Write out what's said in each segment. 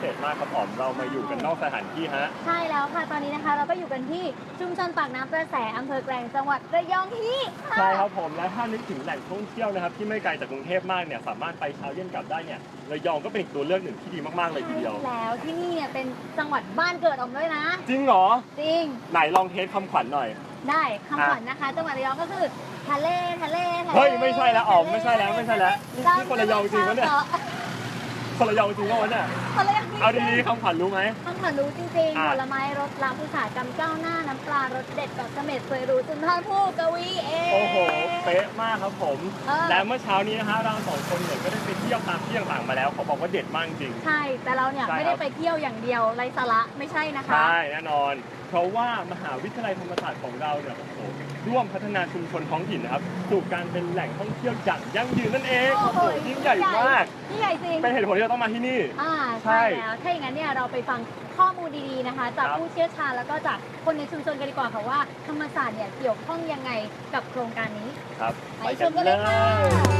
เป็นเทปพิเศษมากครับอ๋อมเรามาอยู่กันนอกสถานที่ฮะ ใช่แล้วค่ะตอนนี้นะคะ เราก็อยู่กันที่ชุมชนปากน้ำประแสอำเภอแกลงจังหวัดระยองที่ค่ะ ใช่ครับผมและถ้านึกถึงแหล่งท่องเที่ยวนะครับ ที่ไม่ไกลจากกรุงเทพมากเนี่ยสามารถไปเช้าเย็นกลับได้เนี่ยระยองก็เป็นอีกตัวเลือกหนึ่งที่ดีมากๆเลยทีเดียว ใช่แล้วที่นี่เนี่ยเป็นจังหวัดบ้านเกิดออมด้วยนะ จริงเหรอ จริง ไหนลองเทสคำขวัญหน่อย ได้คำขวัญนะคะ จังหวัดระยองก็คือทะเลทะเลทะเลเฮ้ยไม่ใช่แล้วอ๋อมไม่ใช่แล้วไม่ใช่แล้วนี่นี่คนระยองจริงปะเนี่ย คนระยองจริงปะวะเนี่ยคนระยองจริงเอาดีๆคำขวัญรู้ไหมคำขวัญรู้จริงอะๆผลไม้รสล้ำอุตสาหกรรมก้าวหน้าน้ำปลารสเด็ดเกาะเสม็ดเคยรู้สุนทรภู่กวีเองโอ้โหเป๊ะมากครับผมเออและเมื่อเช้านี้นะฮะเราสองคนเนี่ยก็ได้ไปเที่ยวตามที่ต่างๆมาแล้วเขาบอกว่าเด็ดมากจริง ใช่ แต่เราเนี่ยใช่ไม่ครัได้บไปเที่ยวอย่างเดียวไรสาระไม่ใช่นะคะ ใช่แน่นอน เพราะว่ามหาวิทยาลัยธรรมศาสตร์ของเราเนี่ยโอ้โหร่วมพัฒนาชุมชนท้องถิ่นนะครับสู่การเป็นแหล่งท่องเที่ยวอย่างยั่งยืนนั่นเองโอ้โหยิ่งใหญ่มากยิ่งใหญ่จริงเป็นเหตุผลที่เราต้องมาที่นี่ อ่าใช่ใช่ แล้ว ถ้าอย่างนั้นเนี่ยเราไปฟังข้อมูลดีๆนะคะ จากครับ ผู้เชี่ยวชาญแล้วก็จากคนในชุมชนกันดีกว่าค่ะว่าธรรมศาสตร์เนี่ยเกี่ยวข้องยังไงกับโครงการนี้ ครับ ไปชมกันเลยค่ะ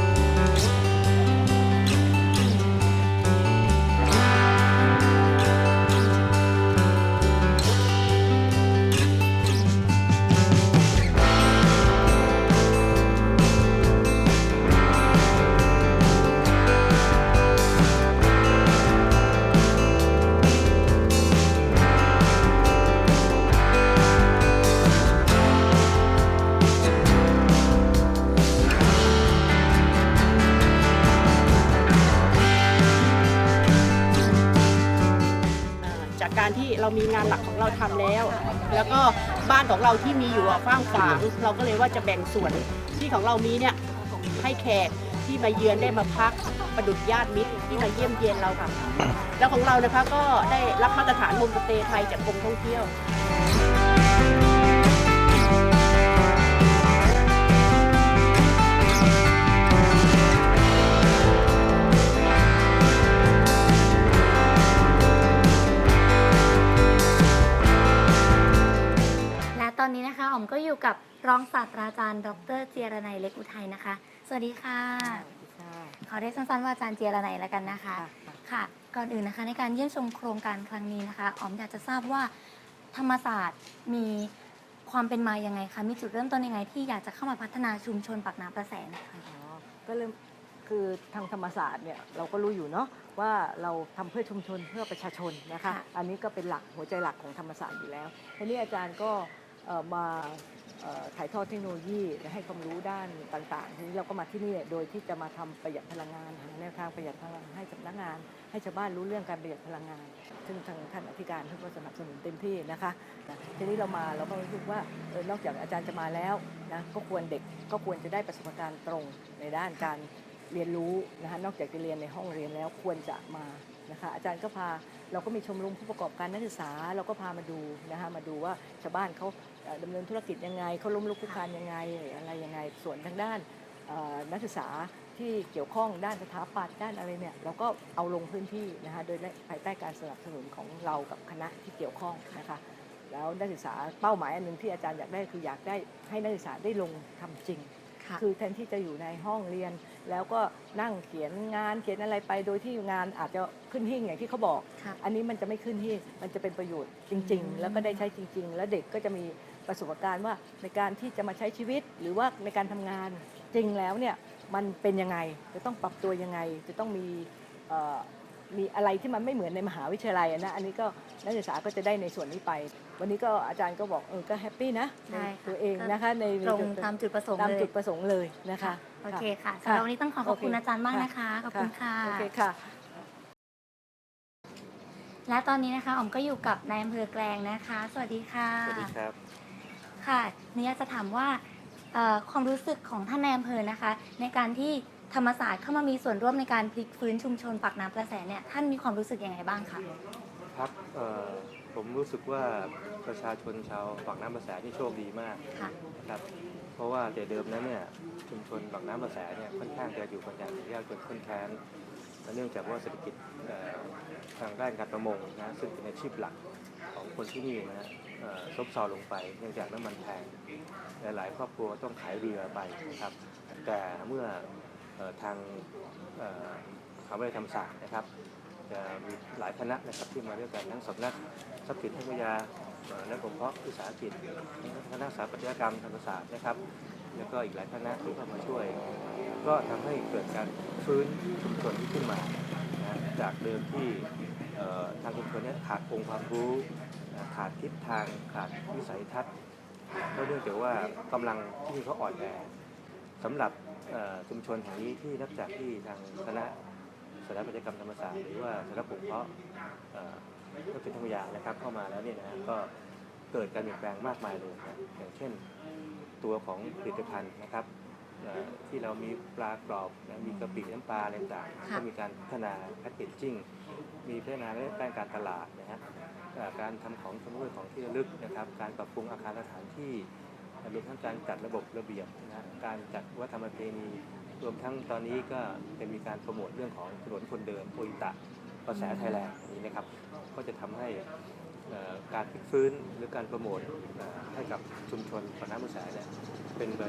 เรามีงานหลักของเราทำแล้ว แล้วก็บ้านของเราที่มีอยู่อะฟ้างฝางเราก็เลยว่าจะแบ่งส่วนที่ของเรามีเนี่ยให้แขกที่มาเยือนได้มาพักประดุจญาติมิตรที่มาเยี่ยมเยียนเราค่ะ แล้วของเรานะคะก็ได้รับมาตรฐานโฮมสเตย์ไทยจากกรมท่องเที่ยว รองศาสตราจารย์ ดรเจียรนัยเล็กอุทัยนะคะ สวัสดีค่ะ ขอเรียกสั้นๆว่าอาจารย์เจียรนัยแล้วกันนะคะ ค่ะ ก่อนอื่นนะคะในการเยี่ยมชมโครงการครั้งนี้นะคะอ๋อมอยากจะทราบว่าธรรมศาสตร์มีความเป็นมายังไงคะ มีจุดเริ่มต้นยังไง ที่อยากจะเข้ามาพัฒนาชุมชนปากน้ำประแสนะคะอ๋อก็เริ่มคือทางธรรมศาสตร์เนี่ยเราก็รู้อยู่เนาะว่าเราทำเพื่อชุมชนเพื่อประชาชนนะคะค่ะอันนี้ก็เป็นหลักหัวใจหลักของธรรมศาสตร์อยู่แล้วทีนี้อาจารย์ก็เอ่อมาเอ่อ ถ่ายทอดเทคโนโลยีให้ความรู้ด้านต่างๆ ทีนี้เราก็มาที่นี่โดยที่จะมาทำประหยัดพลังงานหาแนวทางประหยัดพลังงานให้สำนักงาน ให้ชาวบ้านรู้เรื่องการประหยัดพลังงาน ซึ่งทางท่านอธิการท่านก็สนับสนุนเต็มที่นะคะนะทีนี้เรามาเราก็รู้สึกว่าเออนอกจากอาจารย์จะมาแล้วนะก็ควรเด็กก็ควรจะได้ประสบการณ์ตรงในด้านการเรียนรู้นะคะนอกจากจะเรียนในห้องเรียนแล้วควรจะมา นะคะอาจารย์ก็พาเราก็มีชมรมผู้ประกอบการนักศึกษา เราก็พามาดูนะคะมาดูว่าชาวบ้านเขาเอ่อดำเนินธุรกิจยังไงเขาล้มลุกคลุกคลานยังไงอะไรยังไงส่วนทางด้านเอ่อนักศึกษาที่เกี่ยวข้องด้านสถาปัตย์ด้านอะไรเนี่ยเราก็เอาลงพื้นที่นะคะโดยภายใต้การสนับสนุนของเรากับคณะที่เกี่ยวข้องนะคะแล้วนักศึกษาเป้าหมายอันหนึ่งที่อาจารย์อยากได้คืออยากได้ให้นักศึกษาได้ลงทำจริงค่ะคือแทนที่จะอยู่ในห้องเรียน แล้วก็นั่งเขียนงานเขียนอะไรไป โดยที่งานอาจจะขึ้นหิ้งอย่างที่เขาบอก ค่ะ อันนี้มันจะไม่ขึ้นหิ้งมันจะเป็นประโยชน์จริงอืมๆแล้วก็ได้ใช้จริง ๆ แล้วเด็กก็จะมีประสบการณ์ว่าในการที่จะมาใช้ชีวิตหรือว่าในการทำงานจริงแล้วเนี่ยมันเป็นยังไงจะต้องปรับตัวยังไง จะต้องมีเอ่อ มีอะไรที่มันไม่เหมือนในมหาวิทยาลัยอะนะอันนี้ก็นักศึกษาก็จะได้ในส่วนนี้ไป วันนี้ก็อาจารย์ก็บอกเออก็แฮปปี้นะใช่ในค่ะตัวเองนะคะในตรงตามจุดประสงค์ตามเลยจุดประสงค์เลยนะคะโอเคค่ะค่ะสำหรับวันนี้ต้องขอขอบคุณโอเคอาจารย์มากนะคะขอบคุณค่ะโอเคค่ะและตอนนี้นะคะอ๋อมก็อยู่กับนายอำเภอแกลงนะคะ สวัสดีค่ะสวัสดีครับค่ะหนี่อยากจะถามว่าเอ่อความรู้สึกของท่านนายอำเภอนะคะ ในการที่ ธรรมศาสตร์เข้ามามีส่วนร่วมในการพลิกฟื้นชุมชนปากน้ำประแสเนี่ยท่านมีความรู้สึกยังไงบ้างคะครับเอ่อผมรู้สึกว่าประชาชนชาวปากน้ำประแสนี่โชคดีมากค่ะนะครับเพราะว่าแต่เดิมนั้นเนี่ยชุมชนปากน้ำประแสเนี่ยค่อนข้างจะอยู่กันอย่างยากจนข้นแค้นและเนื่องจากว่าเศรษฐกิจเอ่อทางด้านการประมงนะซึ่งเป็นอาชีพหลักของคนที่นี่นะฮะเอ่อซบเซาลงไป เนื่องจากน้ำมันแพงหลายๆครอบครัวต้องขายเรือไปนะครับ แต่เมื่อเอ่อ ทางเอ่อมหาวิทยาลัยธรรมศาสตร์นะครับจะมีหลายคณะนะครับที่มาด้วยกันทั้งสำนักทรัพย์สินทางวิทยานักบ่มเพาะวิสาหกิจคณะสถาปัตยกรรมธรรมศาสตร์นะครับ แล้วก็อีกหลายคณะที่เข้ามาช่วย ก็ทำให้เกิดการฟื้นชุมชนที่ขึ้นมานะจากเดิมที่ทางชุมชนนี้ขาดองค์ความรู้ขาดทิศทางขาดวิสัยทัศน์ก็เนื่องจากว่ากำลังที่เขาอ่อนแอ สำหรับเอ่อชุมชนแห่งนี้ที่นับจากที่ทางคณะสถาปัตยกรรมธรรมศาสตร์หรือว่าสถาปัตย์เพาะเอ่อนักศิลปวิทยานะครับเข้ามาแล้วเนี่ยนะก็เกิดการเปลี่ยนแปลงมากมายเลยนะอย่างเช่นตัวของผลิตภัณฑ์นะครับเอ่อที่เรามีปลากรอบนะมีกะปิน้ำปลาอะไรต่างๆค่ะก็มีการพัฒนาแพคเกจจิ้งมีพัฒนาเรื่องด้านการตลาดนะฮะเอ่อการทำของชำร่วยของที่ระลึกนะครับ การปรับปรุงอาคารสถานที่ รวมทั้งการจัดระบบระเบียบนะการจัดวัฒนธรรมเพณี รวมทั้งตอนนี้ก็จะมีการโปรโมทเรื่องของถนนคนเดินโอิตะกระแสไทยแลนด์นี้นะครับ ก็จะทำให้การพลิกฟื้นหรือการโปรโมทให้กับชุมชนปน้ำประแสเนี่ยเป็นไป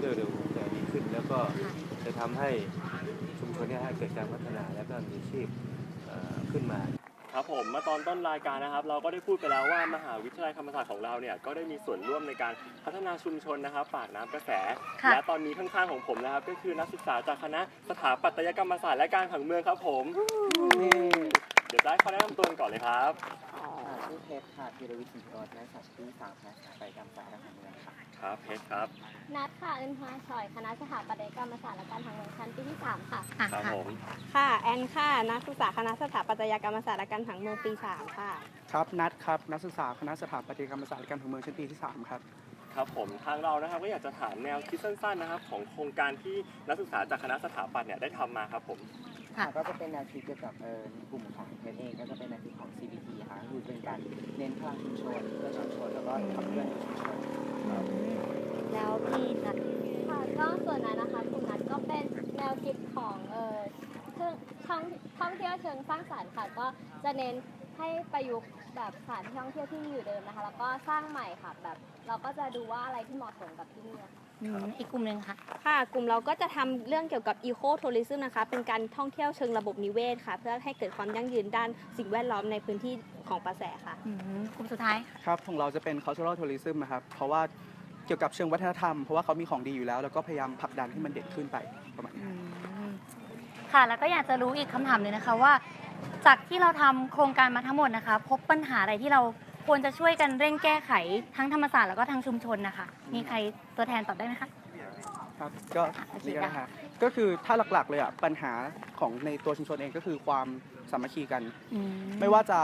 เร็วๆจะดีขึ้น แล้วก็จะทำให้ชุมชนเนี่ยให้เกิดการพัฒนาแล้วก็มีชีพขึ้นมา ครับผมเมาตอนต้นรายการนะครับ เราก็ได้พูดไปแล้วว่ามหาวิทยาลัยธรรมศาสตร์ของเราเนี่ยก็ได้มีส่วนร่วมในการพัฒนาชุมชนนะครับ ปากน้ำกระแส ค่ะ และตอนนี้ข้างๆของผมนะครับ ก็คือนักศึกษาจากคณะสถาปัตยกรรมศาสตร์และการผังเมืองครับผมเดี๋ยวจะให้เขาแนะนำตัวกันก่อนเลยครับ ชื่อเพชรค่ะธีรวิทย์สิงห์โตนักศึกษาปีที่สามคณะสถาปัตยกรรมศาสตร์และการเมืองค่ะ ครับเพชรครับ นัดค่ะอึนพาชอย คณะสถาปัตยกรรมศาสตร์และการทางเมืองชั้นปีที่ 3 ค่ะ อะครับค่ะ ผมค่ะ แอนค่ะ นักศึกษาคณะสถาปัตยกรรมศาสตร์และการผังเมืองปี 3 ค่ะ ครับนัดครับนักศึกษาคณะสถาปัตยกรรมศาสตร์และการผังเมืองชั้นปีที่ 3 ครับ ครับผมทางเรานะครับก็อยากจะถามแนวคิดสั้นๆนะครับ ของโครงการที่นักศึกษาจากคณะสถาปัตย์เนี่ยได้ทำมาครับผม ค่ะก็จะเป็นแนวคิดเกี่ยวกับเอ่อกลุ่มของเพชรเองก็จะเป็นแนวคิดของ CBT ค่ะคือเป็นการเน้นพลังชุมชนเพื่อชุมชนแล้วก็ขับเคลื่อนชุมชน แล้วพี่นัดค่ะก็ส่วนนั้นนะคะคุณนัดก็เป็นแนวคิดของเออเครื่องท่องท่องเที่ยวเชิงสร้างสรรค์ค่ะ ก็จะเน้น ให้ประยุกต์แบบสถานที่ท่องเที่ยวที่มีอยู่เดิมนะคะ แล้วก็สร้างใหม่ค่ะแบบ เราก็จะดูว่าอะไรที่เหมาะสมกับที่นี่ค่ะอืมอีกกลุ่มหนึ่งค่ะ ค่ะ กลุ่มเราก็จะทำเรื่องเกี่ยวกับ Eco Tourism นะคะ เป็นการท่องเที่ยวเชิงระบบนิเวศค่ะ เพื่อให้เกิดความยั่งยืนด้านสิ่งแวดล้อมในพื้นที่ของประแสค่ะ อืมกลุ่มสุดท้ายครับของเราจะเป็น cultural tourism นะครับ เพราะว่าเกี่ยวกับเชิงวัฒนธรรม เพราะว่าเขามีของดีอยู่แล้ว แล้วก็พยายามผลักดันให้มันเด่นขึ้นไปประมาณนี้ อืมค่ะ แล้วก็อยากจะรู้อีกคำถามหนึ่งนะคะว่า จากที่เราทำโครงการมาทั้งหมดนะคะ พบปัญหาอะไรที่เราควรจะช่วยกันเร่งแก้ไขทั้งธรรมศาสตร์แล้วก็ทางชุมชนนะคะ มีใครตัวแทนตอบได้ไหมคะ ครับก็โอเค นี่ก็ค่ะนะฮะก็คือถ้าหลักๆเลยอะปัญหาของในตัวชุมชนเองก็คือความสามัคคีกัน อืไม่ว่าจะ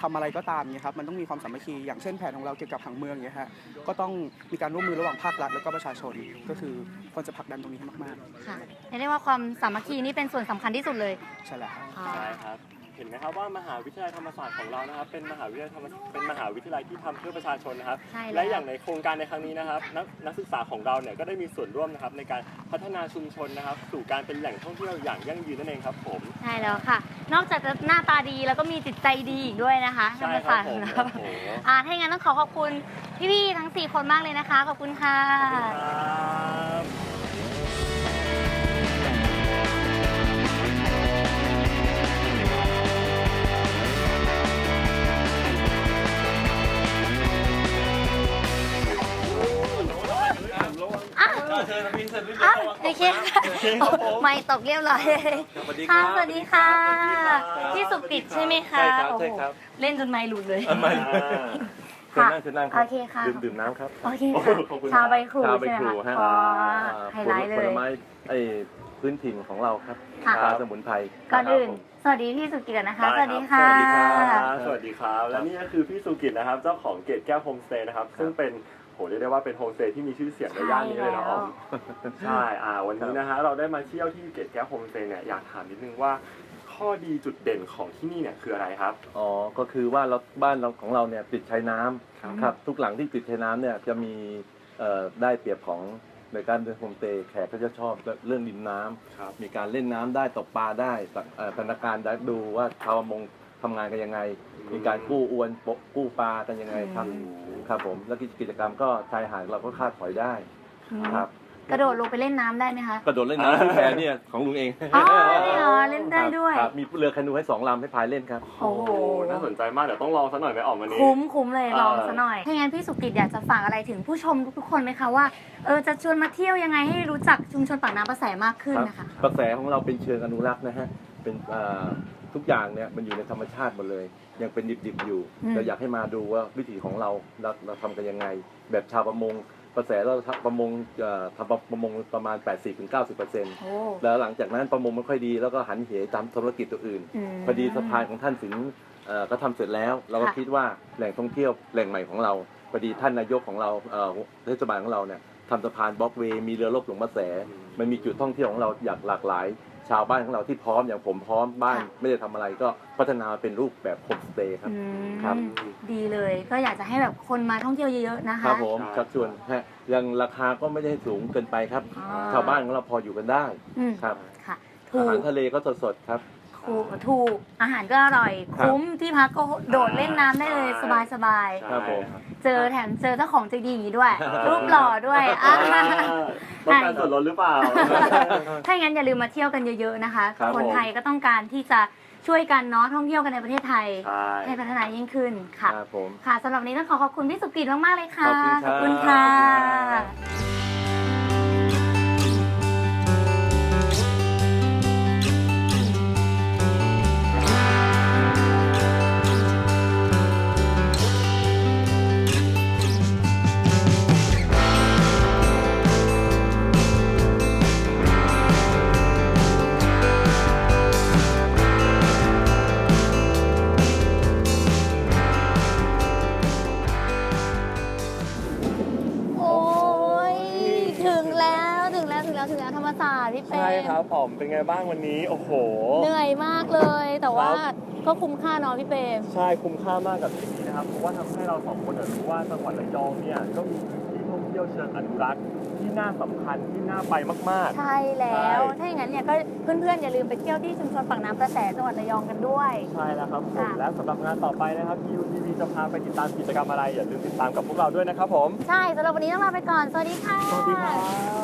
ทำอะไรก็ตามเนี่ยครับมันต้องมีความสามัคคีอย่างเช่นแผนของเราเกี่ยวกับผังเมืองเนี่ยฮะก็ต้องมีการร่วมมือระหว่างภาครัฐแล้วก็ประชาชน ก็คือควรจะผลักดันตรงนี้ให้มากค่ะเรียกว่าความสามัคคีนี่เป็นส่วนสำคัญที่สุดเลย ๆใช่แล้วครับค่ะใช่ครับ เห็นไหมครับว่ามหาวิทยาลัยธรรมศาสตร์ของเรานะครับ เป็นมหาวิทยาลัยธรรมเป็นมหาวิทยาลัยที่ทำเพื่อประชาชนนะครับ ใช่แล้ว และอย่างในโครงการในครั้งนี้นะครับนักนักศึกษาของเราเนี่ยก็ได้มีส่วนร่วมนะครับในการพัฒนาชุมชนนะครับ สู่การเป็นแหล่งท่องเที่ยวอย่างยั่งยืนนั่นเองครับผม ใช่แล้วค่ะ นอกจากจะหน้าตาดีแล้วก็มีจิตใจดีอีกด้วยนะคะธรใช่รมครัศาบสตร์ผของมเราโอ้โหอ่าถ้าอย่างนั้นต้องขอขอบคุณพี่ๆทั้ง 4 คนมากเลยนะคะ ขอบคุณค่ะ ครับ โอเคค่ะไม่ตกเรียบร้อยเลยสวัสดีคค่ะรับสวัสดีค่ะสวัสดีครับพี่สุกิตใช่ไหมคะใช่ครับโอ้โหใช่ครับ เล่นจนไม่หลุดเลย ไม่เชิญนั่งเชิญนั่งคโอรับเคค่ะ ดื่มดื่มน้ำครับโอเคโอ้ค่ะขอบคุณชาวใบครูชาวใบใช่ไหมครูคะฮะอ๋ออ่าไฮไลท์เลผย ลไม้ไอ้พื้นถิ่นของเราครับค่ะปลาสมุนไพร ก่อนอื่นครับผมสวัสดีพี่สุกิตนะคะสได้วัสดีรัค่ะบสวัสดีครับ สวัสดีครับ และนี่ก็คือพี่สุกิตนะครับ เจ้าของเกตแก้วโฮมสเตย์นะครับ ซึ่งเป็น โหเรียกได้ว่าเป็นโฮมสเตย์ที่มีชื่อเสียงในย่านนี้เลยนะอ๋อมใช่อ่าวันนี้นะฮะเราได้มาเที่ยวที่เกตแก้วโฮมสเตย์เนี่ยอยากถามนิดนึงว่า ข้อดีจุดเด่นของที่นี่เนี่ยคืออะไรครับ อ๋อ ก็คือว่าเราบ้านเราของเราเนี่ยติดชายน้ำครับครับทุกหลังที่ติดชายน้ำเนี่ยจะมีเอ่อได้เปรียบของในการเดินโฮมสเตย์แขกก็จะชอบเรื่องริมน้ำ ครับ มีการเล่นน้ำได้ตกปลาได้เอ่อพนักงานได้ดูว่าชาวประมง ทำงานกันยังไง มีการกู้อวนปกู้ปลากันยังไงครับครับผมแล้วกิจกรรมก็ชายหาดเราก็คาดถอยได้อืมครับ กระโดดลงไปเล่นน้ำได้ไหมคะ กระโดดเล่นน้ำที่แพเนี่ยของลุงเองอ๋อนี่เหรอเล่นได้ด้วย ครับมีเรือแคนูให้สองลำให้พายเล่นครับ โอ้โห น่าสนใจมากเดี๋ยวต้องลองสักหน่อยไหมออกมานี้ คุ้มคุ้มเลยลองเออซะหน่อย ถ้างั้นพี่สุกิตอยากจะฝากอะไรถึงผู้ชมทุกๆคนไหมคะว่าเออจะชวนมาเที่ยวยังไงให้รู้จักชุมชนปากน้ำประแสมากขึ้นนะคะ กระแสของเราเป็นเชิงอนุรักษ์นะฮะ เป็นเอ่อ ทุกอย่างเนี่ยมันอยู่ในธรรมชาติหมดเลย ยังเป็นดิบๆอยู่อืม เราอยากให้มาดูว่าวิถีของเราเราเราทำกันยังไง แบบชาวประมงกระแสเราทำประมงเอ่อทำประมงประมาณ 80-90%โอ้ แล้วหลังจากนั้นประมงไม่ค่อยดีแล้วก็หันเหตามธุรกิจตัวอื่น ม พอดีสะพานของท่านสินเอ่อก็ทำเสร็จแล้ว เราก็ค่ะ คิดว่าแหล่งท่องเที่ยวแหล่งใหม่ของเราพอดีท่านนายกของเราเอ่อเทศบาลของเราเนี่ยทำสะพานบล็อกเวย์มีเรือรบหลวงมาแส มันมีจุดท่องเที่ยวของเราอยากหลากหลาย ชาวบ้านของเราที่พร้อมอย่างผมพร้อมบ้าน ค่ะ ไม่ได้ทำอะไรก็พัฒนาเป็นรูปแบบโฮมสเตย์ครับ อืมครับ ดีเลยก็อยากจะให้แบบคนมาท่องเที่ยวเยอะๆนะคะครับผมใช่ชักชวนฮะยังราคาก็ไม่ได้สูงเกินไปครับอ๋อชาวบ้านของเราพออยู่กันได้อืมครับค่ะอาถูหารกทะเลก็สดๆครับ ถูกถูกอาหารก็อร่อย ครับคุ้มที่พักก็โดดเล่นน้ำได้เลยใช่สบายสบายครับผมๆเจอแถมเจอเจ้าของใจดีอย่างนี้ด้วยรูปหล่อด้วยอะ ต้องการส่วนลดหรือเปล่า ถ้าอย่างนั้นอย่าลืมมาเที่ยวกันเยอะๆนะคะ ครับคนผม ไทยก็ต้องการที่จะช่วยกันเนาะท่องเที่ยวกันในประเทศไทย ใช่ ให้พัฒนายิ่งขึ้นค่ะ ครับผม ค่ะสำหรับวันนี้ต้องขอขอบคุณพี่สุกิตมากๆเลยค่ะขอบคุณครับ ค่ะ ครับผมเป็นไงบ้างวันนี้ โอ้โห เหนื่อยมากเลย แต่ว่าครับ ก็คุ้มค่าเนาะพี่เป้ใช่คุ้มค่ามากกับทริปนี้นะครับ เพราะว่าทำให้เราสองคนเนี่ยรู้ว่าจังหวัดระยองเนี่ยก็มีพื้นที่ท่องเที่ยวเชิงอนุรักษ์ที่น่าสำคัญที่น่าไปมาก ใช่แล้ว ใช่ ถ้าอย่างนั้นเนี่ยก็เพื่อนๆอย่าลืมไปเที่ยวที่ชุมชนปากน้ำประแสจังหวัดระยองกันด้วย ๆ ใช่แล้วครับผมค่ะ และสำหรับงานต่อไปนะครับ UTV จะพาไปติดตามกิจกรรมอะไรอย่าลืมติดตามกับพวกเราด้วยนะครับผม ใช่สำหรับวันนี้ต้องลาไปก่อน สวัสดีค่ะ สวัสดีครับ